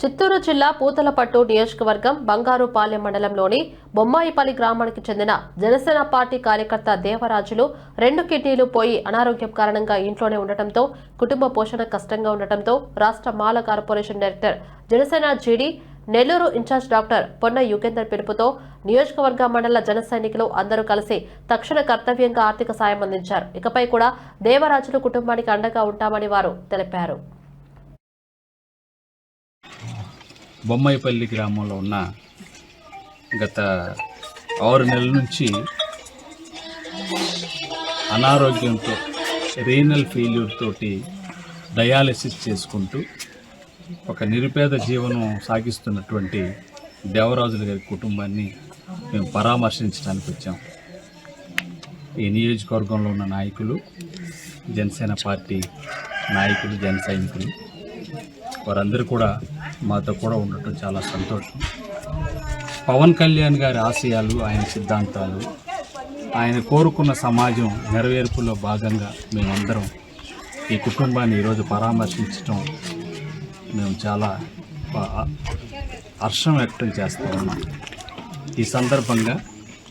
చిత్తూరు జిల్లా పూతలపట్టు నియోజకవర్గం బంగారుపాలెం మండలంలోని బొమ్మాయిపల్లి గ్రామానికి చెందిన జనసేన పార్టీ కార్యకర్త దేవరాజులు రెండు కిడ్నీలు పోయి అనారోగ్యం కారణంగా ఇంట్లోనే ఉండటంతో కుటుంబ పోషణ కష్టంగా ఉండటంతో రాష్ట్ర మాల కార్పొరేషన్ డైరెక్టర్ జనసేన జీడీ నెల్లూరు ఇన్ఛార్జ్ డాక్టర్ పొన్న యుగేందర్ పిలుపుతో నియోజకవర్గ మండల జన సైనికులు అందరూ కలిసి తక్షణ కర్తవ్యంగా ఆర్థిక సాయం అందించారు. ఇకపై కూడా దేవరాజులు కుటుంబానికి అండగా ఉంటామని వారు తెలిపారు. బొమ్మాయిపల్లి గ్రామంలో ఉన్న గత ఆరు నెలల నుంచి అనారోగ్యంతో రీనల్ ఫెయిల్యూర్ తోటి డయాలసిస్ చేసుకుంటూ ఒక నిరుపేద జీవనం సాగిస్తున్నటువంటి దేవరాజుల గారి కుటుంబాన్ని మేము పరామర్శించడానికి వచ్చాం. ఈ నియోజకవర్గంలో ఉన్న నాయకులు జనసేన పార్టీ నాయకులు జన సైనికులు. వారందరూ కూడా మాతో కూడా ఉండటం చాలా సంతోషం. పవన్ కళ్యాణ్ గారి ఆశయాలు ఆయన సిద్ధాంతాలు ఆయన కోరుకున్న సమాజం నెరవేర్పులో భాగంగా మేమందరం ఈ కుటుంబాన్ని ఈరోజు పరామర్శించడం మేము చాలా హర్షం వ్యక్తం చేస్తూ ఉన్నాం. ఈ సందర్భంగా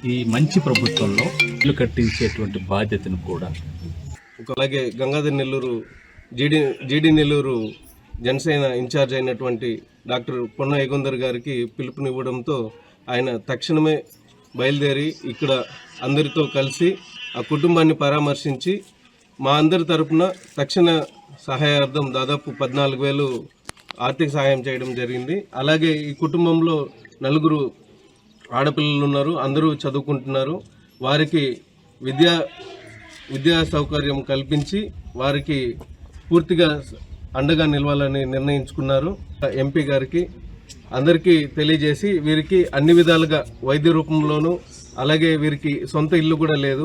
ఈ మంచి ప్రభుత్వంలో ఇల్లు కట్టించేటువంటి బాధ్యతను కూడా అలాగే Gangadhar Nellore GD GD Nellore Janasena incharge అయినటువంటి డాక్టర్ పొన్న గారికి పిలుపునివ్వడంతో ఆయన తక్షణమే బయలుదేరి ఇక్కడ అందరితో కలిసి ఆ కుటుంబాన్ని పరామర్శించి మా అందరి తరపున తక్షణ సహాయార్థం దాదాపు పద్నాలుగు వేలు ఆర్థిక సహాయం చేయడం జరిగింది. అలాగే ఈ కుటుంబంలో నలుగురు ఆడపిల్లలు ఉన్నారు అందరూ చదువుకుంటున్నారు. వారికి విద్యా విద్యా సౌకర్యం కల్పించి వారికి పూర్తిగా అండగా నిలవాలని నిర్ణయించుకున్నారు. ఎంపీ గారికి అందరికీ తెలియజేసి వీరికి అన్ని విధాలుగా వైద్య రూపంలోనూ అలాగే వీరికి సొంత ఇల్లు కూడా లేదు.